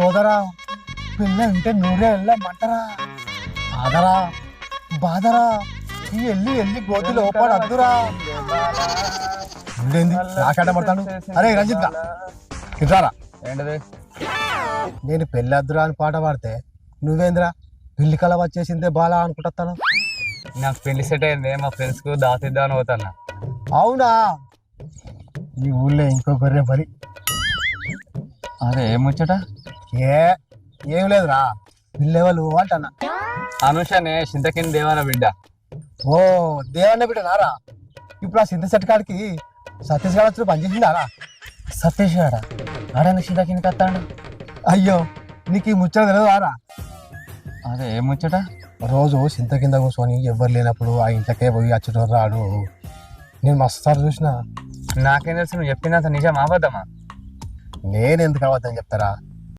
సోదరా పిల్ల ఉంటే నూరే వెళ్ళమంటరా ఆదరా బాదరా ఈ ఎల్లి ఎల్లి గోతి లోపల అద్దురా? ఉండేంది. నాకంట పడతాను. అరే రంజిత్ ఇట్రారా ఏంటిది? నేను పెళ్ళి అద్దురా అని పాట పాడితే నువ్వేంద్రా? పిల్లి కల వచ్చేసిందే బాలా అనుకుంటాను నాకు పెళ్ళి సెట్ అయింది మా ఫ్రెండ్స్కు దాతిద్దామని పోతాన్నా. అవునా? ఈ ఊళ్ళో ఇంకో గొర్రె పని అరే ఏం ముచ్చట? ఏ ఏం లేదురా. పిల్లెవలు అంటన్నా. అనుషనే చింతకింది దేవాల బిడ్డ. ఓ దేవన్న బిడ్డ నారా? ఇప్పుడు ఆ సెట్ కాడికి సతీష్ గారు వచ్చి పనిచేసిండారా సతీష్ గాడ ఆడని చింతకింది కత్తాడు? అయ్యో నీకు ఈ ముచ్చట తెలియదు ఆరా? అరే ఏం ముచ్చట? రోజు సింత కింద కూర్చొని ఎవ్వరు లేనప్పుడు ఆ ఇంట్లోకే పోయి అచ్చుతో రాడు. నేను మస్తు సార్లు చూసిన. నాకేం తెలుసు నువ్వు చెప్పినంత నిజం అబద్ధమా? నేను ఎందుకు అవ్వద్దని చెప్తారా?